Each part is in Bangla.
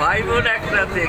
ভাই বোন একসাথে।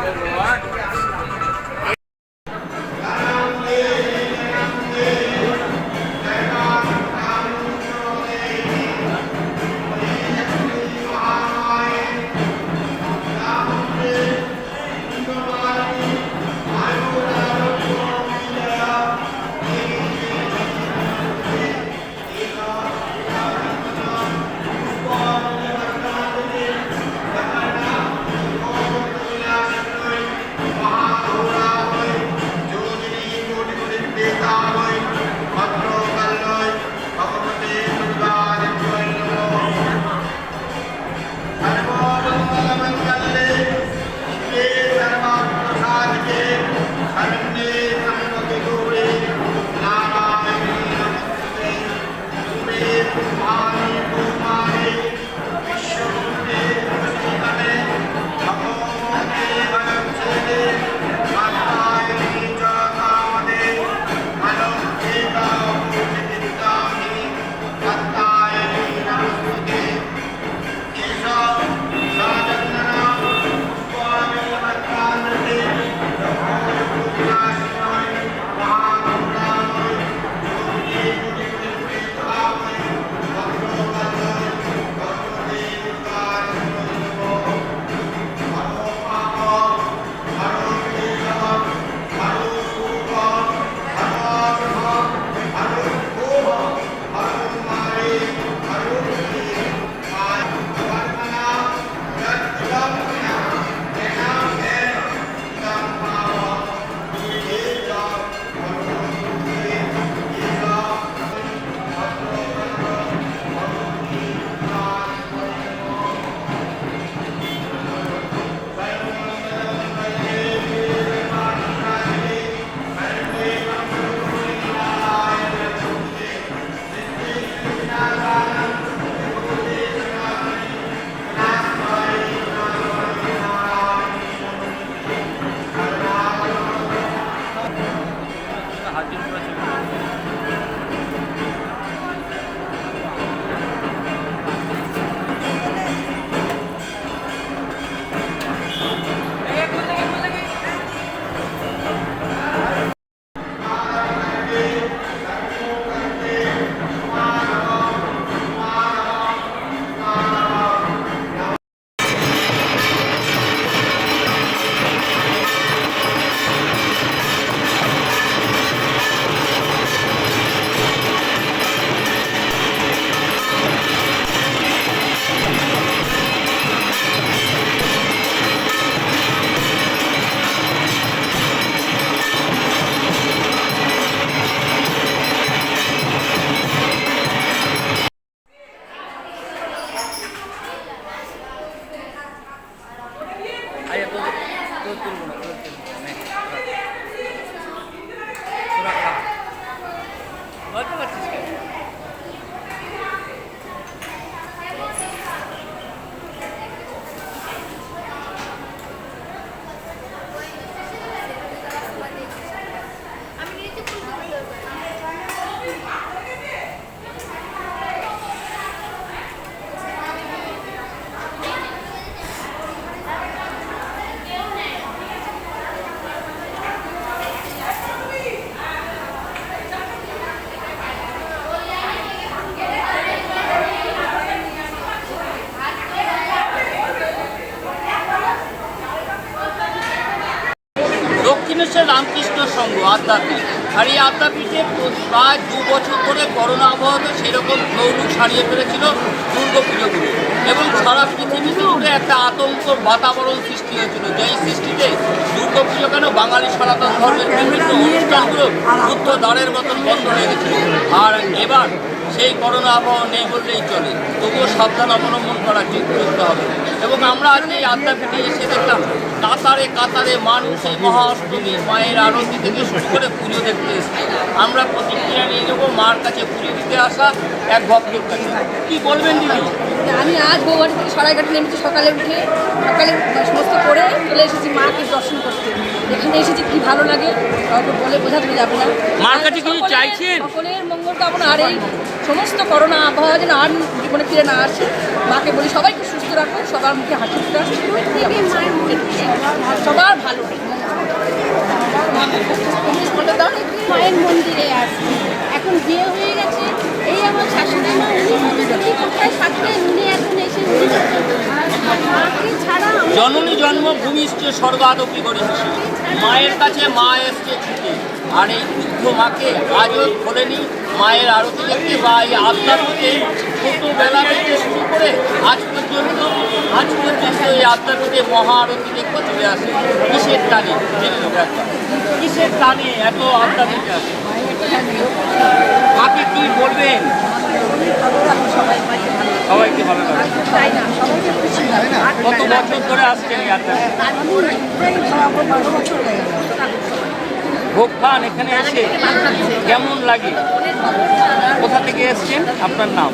আদ্যাপীঠে প্র- প্রায় দু বছর ধরে করোনা আবহাওয়াতে সেরকম দৌড়ুক সারিয়ে ফেলেছিল দুর্গা পুজোগুলো এবং সারা পৃথিবীতে জুড়ে একটা আতঙ্ক বাতাবরণ সৃষ্টি হয়েছিল। যেই সৃষ্টিতে দুর্গা পুজো কেন বাঙালি সনাতন ধর্মের বিভিন্ন অনুষ্ঠানগুলো বুদ্ধ দ্বারের মতন বন্ধ হয়ে গেছিল। আর এবার সেই করোনা আবহাওয়া নেই বললেই চলে। তবুও সাবধান অবলম্বন করা ঠিক করতে হবে। এবং আমরা আজকে এই আদ্যাপীঠে এসে দেখলাম, কাতারে কাতারে মানুষ এই মহাষ্টমী মায়ের আরতি থেকে শুরু করে পুজো দেখতে এসছে। আমরা প্রতিক্রিয়া নিয়ে যাব মার কাছে পুজো দিতে আসা এক ভক্তের কাছে। কি বলবেন দিদি? আমি আজ বৌবাড়ি থেকে সরাইঘাট নেমেছি সকালে উঠে সকালে সমস্ত করে চলে এসেছি মাকে দর্শন করতে। এখানে এসেছি কি ভালো লাগে কাউকে বলে বোঝাতে যাবে না। মার কাছে কিছু সকলের- চাইছেন? সকলের মঙ্গল কামনা আর এই সমস্ত করোনা আবহাওয়া যেন আর জীবনে ফিরে না আসে মাকে বলি সবাইকে সুস্থ রাখো সবার মুখে হাসি ফুটা সবার ভালো। মায়ের মন্দিরে আসি এখন বিয়ে হয়ে গেছে, এই আমার শাশুড়ি মা, উনি কোথায় থাকতেন উনি এখন এসে জননী জন্মভূমিষ্ঠ স্বর্গাদপি করেছি মায়ের কাছে মা এসছে ছুটে, আর এই বুদ্ধ মাকে আজও খোলেনি। মায়ের আরতি দেখতে বা এই আধ্যাত্মিকে ছোটোবেলা থেকে শুরু করে আজ পর্যন্ত আজ পর্যন্ত এই আধ্যাত্মিকে মহা আরতি দেখতে চলে আসে। কিসের টানে। কিসের টানে এত আধ্যাত্মিকে আসে মাকে কি বলবেন? সবাইকে ভালো কত বছর ধরে আসছেন ভোগ খান এখানে এসে কেমন লাগে? কোথা থেকে এসছেন? আপনার নাম?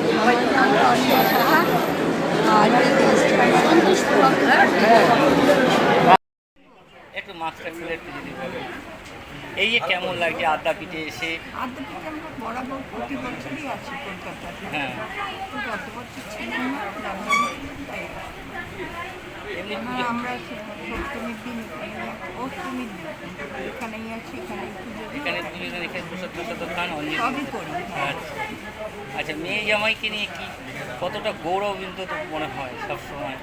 একটু মাস্টার খুলে একটু যদি বলেন এই যে কেমন লাগছে আদ্যাপীঠে এসে? আদ্যাপীঠে আমরা বরাবর প্রতি বছরই আছি কলকাতাতে হ্যাঁ। গত বছর ছিলাম না এমনি আমরা সপ্তমীর দিন অষ্টমীর দিন এখানেই আছি এখানে পুজো দেন, এখানে প্রসাদ প্রসাদ খান সবই করি। আচ্ছা। আচ্ছা মেয়ে জামাইকে নিয়ে কি কতটা গৌরবিন্দ তো মনে হয় সবসময়?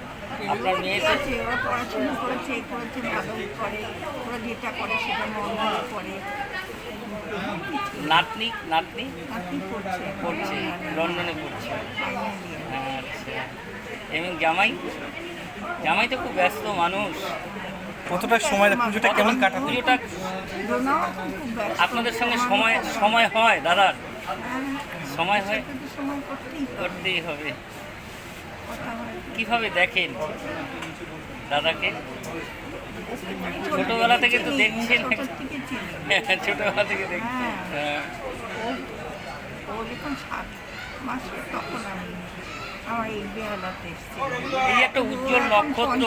আপনার মেয়ে আছে ওরা পড়াশোনা করেছে এ করেছে ভালো করে ওরা যেটা করে সেটা মন করে। নাতনি নাতনি? নাতি করছে পড়ছে লন্ডনে পড়ছে। আচ্ছা। এবং জামাই? জামাই তো খুব ব্যস্ত মানুষ। কতটা সময় পুজোটা কেমন কাটাতে? পুজোটা আপনাদের সঙ্গে সময় সময় হয় দাদার হ্যাঁ, সময় হয়? করতেই হবে করতেই হবে কথা হয় কীভাবে দেখেন দাদাকে? ছোটবেলা থেকে তো দেখছেন। ছোটবেলা থেকে দেখছেন হ্যাঁ। তখন আমি আমার এই বেহালাতে এই একটা উজ্জ্বল নক্ষত্র।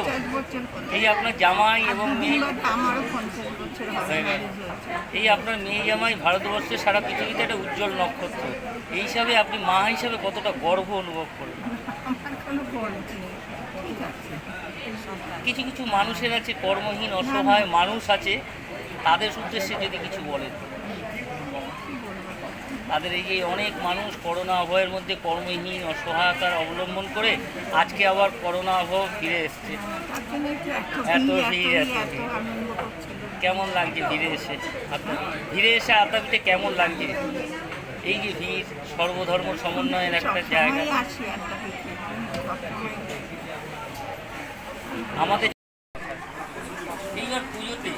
এই আপনার জামাই এবং মেয়ে। আমারও পঞ্চাশ বছর। এই আপনার মেয়ে জামাই ভারতবর্ষের সারা পৃথিবীতে একটা উজ্জ্বল নক্ষত্র। এই হিসাবে আপনি মা হিসাবে কতটা গর্ব অনুভব করেন ঠিক আছে। কিছু কিছু মানুষের আছে কর্মহীন অসহায় মানুষ আছে। তাদের উদ্দেশ্যে যদি কিছু বলেন। তাদের এই যে অনেক মানুষ করোনা আবহাওয়ার মধ্যে কর্মহীন অসহায়তার অবলম্বন করে আজকে আবার করোনা আবহাওয়া ফিরে এসছে। এত ভিড়, এত করছিল কেমন লাগছে ফিরে এসে? আপনার ফিরে এসে আদ্যাপিঠে কেমন লাগছে? এই যে ভিড় সর্বধর্ম সমন্বয়ের একটা জায়গা। আমাদের এইবার পুজোতে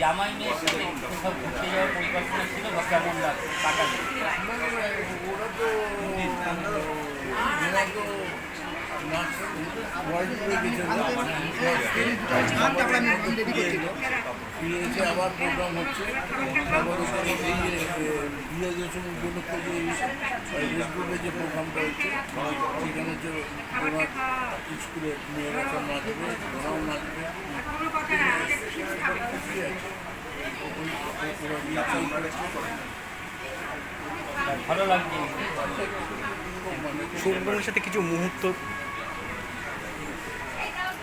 জামাই মেয়ের সাথে কোথাও ঘুরতে যাওয়ার পরিকল্পনা ছিল বা কেমন কাটাবে আবার প্রোগ্রাম হচ্ছে যে প্রোগ্রামটা হচ্ছে ভালো সাথে কিছু মুহূর্ত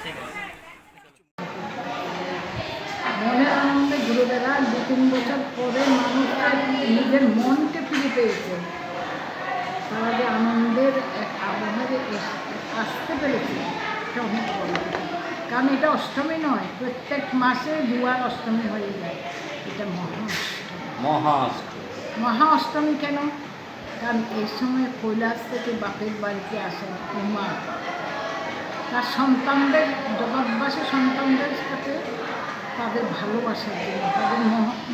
ঠিক আছে মনের বেড়ায় দু তিন বছর পরে মানুষটা নিজের মনকে ফিরে পেয়েছে। তারা যে আনন্দের এক আবহাওয়ায় এস- আসতে পেরেছে এটা অনেক বড় কারণ এটা অষ্টমী নয় প্রত্যেক মাসে দুবার অষ্টমী হয়ে যায়। এটা মহাষ্টমী মহাষ্টমী মহা অষ্টমী কেন? কারণ এই সময় কৈলাস থেকে বাপের বাড়িতে আসেন উমা। তার সন্তানদের জগৎবাসী সন্তানদের সাথে তাদের ভালোবাসার জন্য তাদের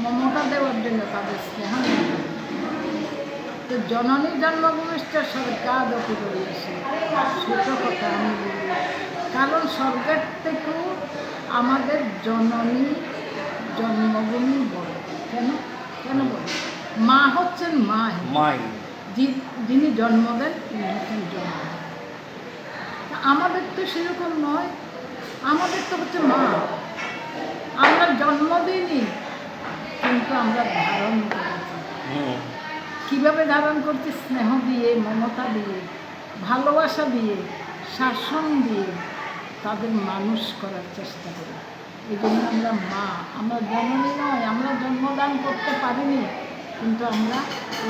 মমতা দেওয়ার জন্য তাদের স্নেহ। তো জননী জন্মভূমিষ্ঠ স্বর্গাদপি রয়েছে ছোট কথা আমি বলি কারণ স্বর্গের থেকেও আমাদের জননী জন্মভূমি বড়। কেন? কেন বড়? মা হচ্ছেন মা মাই। যিনি জন্ম দেন তিনি হচ্ছেন জন্ম আমাদের তো সেরকম নয়। আমাদের তো হচ্ছে মা। জন্ম দিইনি কিন্তু আমরা ধারণ করেছি। হুম কীভাবে ধারণ করছি? স্নেহ দিয়ে মমতা দিয়ে ভালোবাসা দিয়ে শাসন দিয়ে তাদের মানুষ করার চেষ্টা করি। এই জন্য আমরা মা আমরা জননী নয় আমরা জন্মদান করতে পারিনি কিন্তু আমরা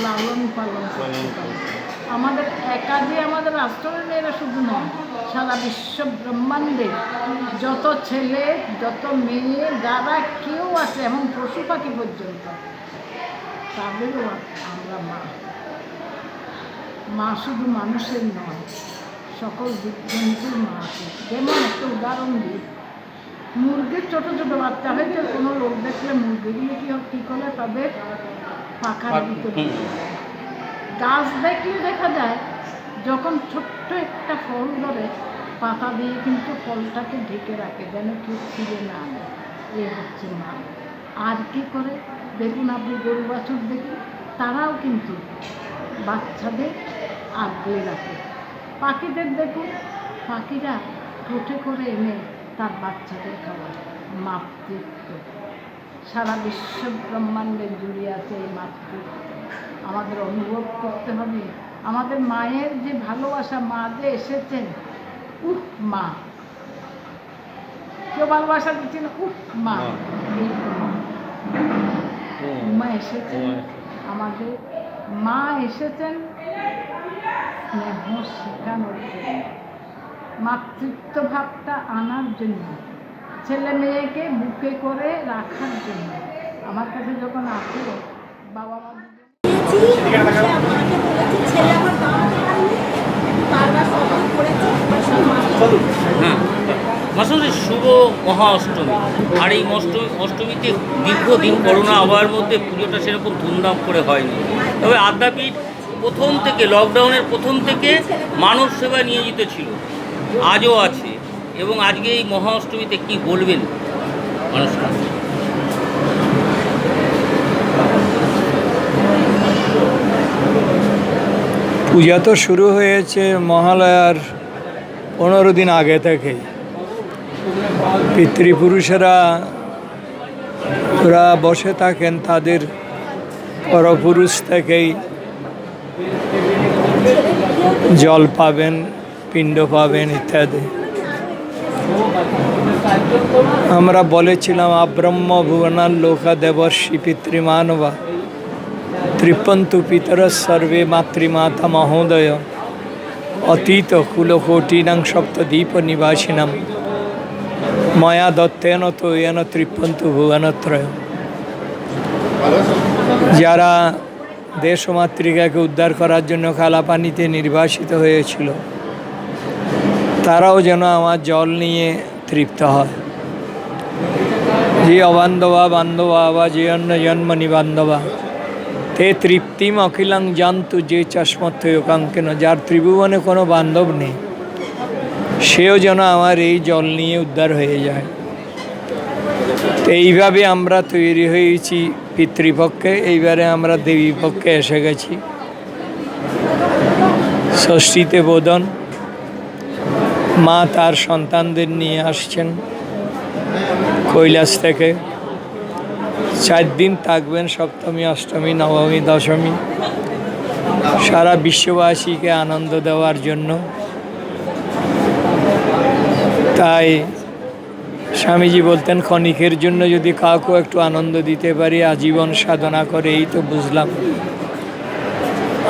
লালন পালন করতে পারি। আমাদের একা যে আমাদের রাষ্ট্রের মেয়েরা শুধু নয় সারা বিশ্ব ব্রহ্মাণ্ডে যত ছেলে যত মেয়ে যারা কেউ আছে এবং পশু পাখি পর্যন্ত তাদেরও আমরা মা। মা শুধু মানুষের নয় সকল জীবজন্তুর মা আছে। যেমন একটা উদাহরণ দিই মুরগির ছোটো ছোটো বাচ্চা হয়েছে কোনো লোক দেখলে মুরগিগুলো কী কী করে তাদের পাখার ভিতরে। গাছ দেখলে দেখা যায়, যখন ছোট্ট একটা ফল ধরে, পাতা দিয়ে কিন্তু ফলটাকে ঢেকে রাখে, যেন কেউ ছিঁড়ে না আনে। এই হচ্ছে মা। আর কি করে? দেখুন আপনি গরু বাছুর দেখুন তারাও কিন্তু বাচ্চাদের আগলে রাখে। পাখিদের দেখুন, পাখিরা ঠোঁটে করে এনে তার বাচ্চাদের খাওয়ায়। মাতৃত্ব। সারা বিশ্ব ব্রহ্মাণ্ডে জুড়ে আছে এই মাতৃত্ব। আমাদের অনুভব করতে হবে। আমাদের মায়ের যে ভালোবাসা মা যে এসেছেন উহ মা। কেউ ভালোবাসা দিচ্ছে না উহ মা। এই মা। এসেছেন। আমাদের মা এসেছেন স্নেহ শেখানোর জন্য। মাতৃত্ব ভাবটা আনার জন্য। ছেলে মেয়েকে বুকে করে রাখার জন্য। আমার কাছে যখন আসে বাবা মা শুভ মহা অষ্টমী আর এই অষ্টমী অষ্টমীতে দীর্ঘদিন করোনা আবহাওয়ার মধ্যে পুজোটা সেরকম ধুমধাম করে হয়নি। তবে আদ্যাপীঠ প্রথম থেকে, লকডাউনের প্রথম থেকে মানব সেবা নিয়োজিত ছিল। আজও আছে। এবং আজকে এই মহা অষ্টমীতে কী বলবেন? মানুষকে পূজা তো শুরু হয়েছে মহালয়ার পনেরো দিন আগে থেকেই। পিতৃপুরুষেরা ওরা বসে থাকেন, তাদের পরপুরুষ থেকেই জল পাবেন, পিণ্ড পাবেন ইত্যাদি। আমরা বলেছিলাম আব্রহ্ম ভুবনার লোকা দেবর্ষি পিতৃমানবা। তৃপন্তু পিতর সর্বে মাতৃমাতা মহোদয়। অতীত কুলকোটিনাং সপ্তদ্বীপ নিবাসিনাম ময়া দত্তেন তো এন তৃপন্তু ভুবনত্রয়। যারা দেশ মাতৃকাকে উদ্ধার করার জন্য কালাপানিতে নির্বাসিত হয়েছিল, তারাও যেন আমার জল নিয়ে তৃপ্ত হয়। যে অবান্ধবা বান্ধবা বা যে অন্য জন্মনি বান্ধবা তে তৃপ্তিম অখিলাং জান্তু যে চশমত্থ কেন? যার ত্রিভুবনে কোনো বান্ধব নেই, সেও যেন আমার এই জল নিয়ে উদ্ধার হয়ে যায়। তো এইভাবে আমরা তৈরি হয়েছি পিতৃপক্ষে, এইবারে আমরা দেবী পক্ষে এসে গেছি। ষষ্ঠীতে বোধন, মা তার সন্তানদের নিয়ে আসছেন কৈলাস থেকে। চার দিন থাকবেন, সপ্তমী, অষ্টমী, নবমী, দশমী। সারা বিশ্ববাসীকে আনন্দ দেওয়ার জন্য। তাই স্বামীজি বলতেন, ক্ষণিকের জন্য যদি কাউকে একটু আনন্দ দিতে পারি, আজীবন সাধনা করে, এই তো বুঝলাম।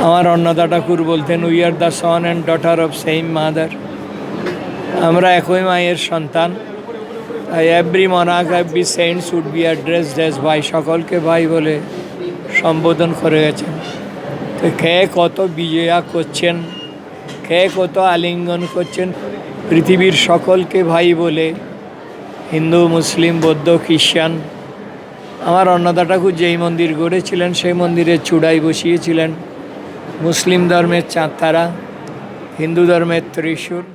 আমার অন্নদা ঠাকুর বলতেন we are the son and daughter of same mother আমরা একই মায়ের সন্তান। Every monk every saint should be addressed as ভাই, সকলকে ভাই বলে সম্বোধন করে গেছেন। তো কে কত বিজয়া করছেন, কে কত আলিঙ্গন করছেন, পৃথিবীর সকলকে ভাই বলে, হিন্দু, মুসলিম, বৌদ্ধ, খ্রিস্টান, আমার অন্নদা ঠাকুর যেই মন্দির গড়েছিলেন, সেই মন্দিরের চূড়াই বসিয়েছিলেন। মুসলিম ধর্মের চাঁদ তারা, হিন্দু ধর্মের ত্রিশূল